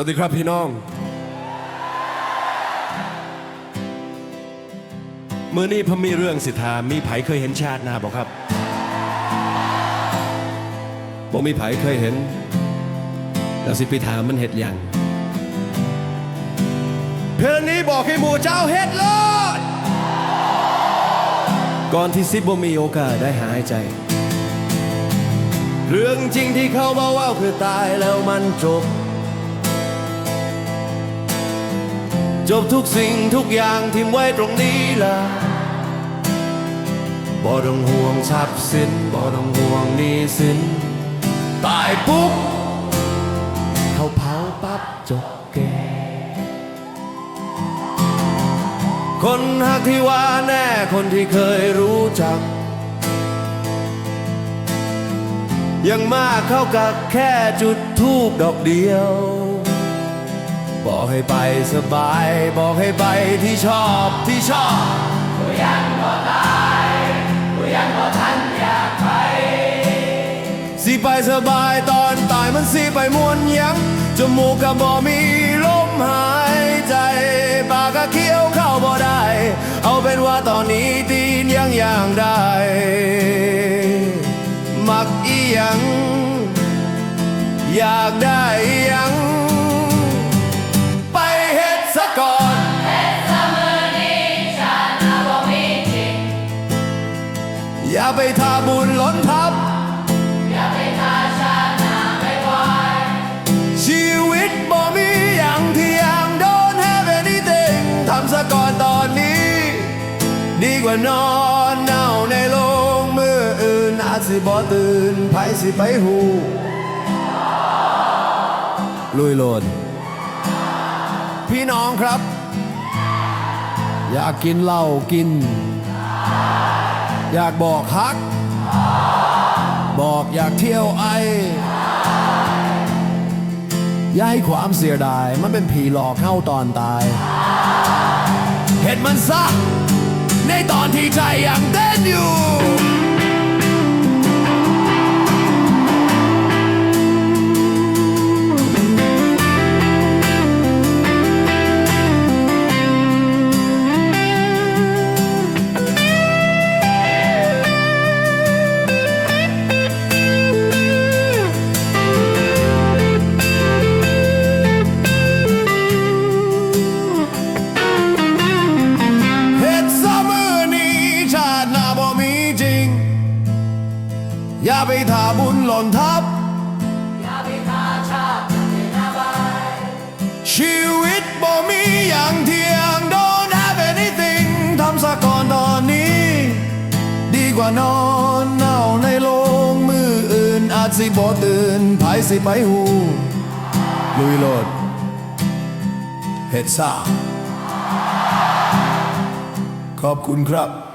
วัสดีครับพี่น้องเมื่อนี้พมีเรื่องสิทธามีไผเคยเห็นชาตินาบอกครับบ่มีไผเคยเห็น แล้วสิไปถามันเห็ดหยังเพลงนี้บอกให้หมู่เจ้าเฮ็ดเลยก่อนที่ซิบบ่มีโอกาสได้หายใจ เรื่องจริงที่เขาบอกว่าคือตายแล้วมันจบ จบทุกสิ่งทุกอย่างทิ้งไว้ตรงนี้ล่ะบ่ต้องห่วงทรัพย์สินบ่ต้องห่วงหนี้สิน ตายปุ๊บเขาเผาปั๊บจบเกมคนหักที่ว่าแน่คนที่เคยรู้จัก ยังมากเข้ากับแค่จุดทูบดอกเดียว บอกให้ไปสบาย บอกให้ไปที่ชอบที่ชอบก็ยังก็ตายก็ยังก็ทันอยากไปสิไปสบายตอนตายมันสิไปมวนยังจมูกก็บ่มีลมหายใจปากก็เคี้ยวเข้าบ่ได้ เอาเป็นว่าตอนนี้ตีนยังย่างได้มักอียังอยากได้ อย่าไปทาบุญล้นทับชีวิตบ่มีอย่างที่ยังโดน have anything ทำซะก่อนตอนนี้ ดีกว่านอนเน่าในโรงมืออื่นอาจสิบ่ตื่นไผสิไปหูลุยโลดพี่น้องครับ อยากกินเหล้ากิน อยากบอกฮัก บอกอยากเที่ยวไอ อย่าให้ความเสียดาย มันเป็นผีหลอกเข้าตอนตาย เห็นมันซะในตอนที่ใจยังเต้นอยู่ อย่าไปทาบุญหล่นทับชีวิตบ่มีอย่างเที่ยง don't have anything ทำซะก่อนตอนนี้ ดีกว่านอนเน่าในโรงมืออื่น อาจสิบ่ตื่นไผสิไปหู ลุยโลดเฮ็ดซ่าขอบคุณครับ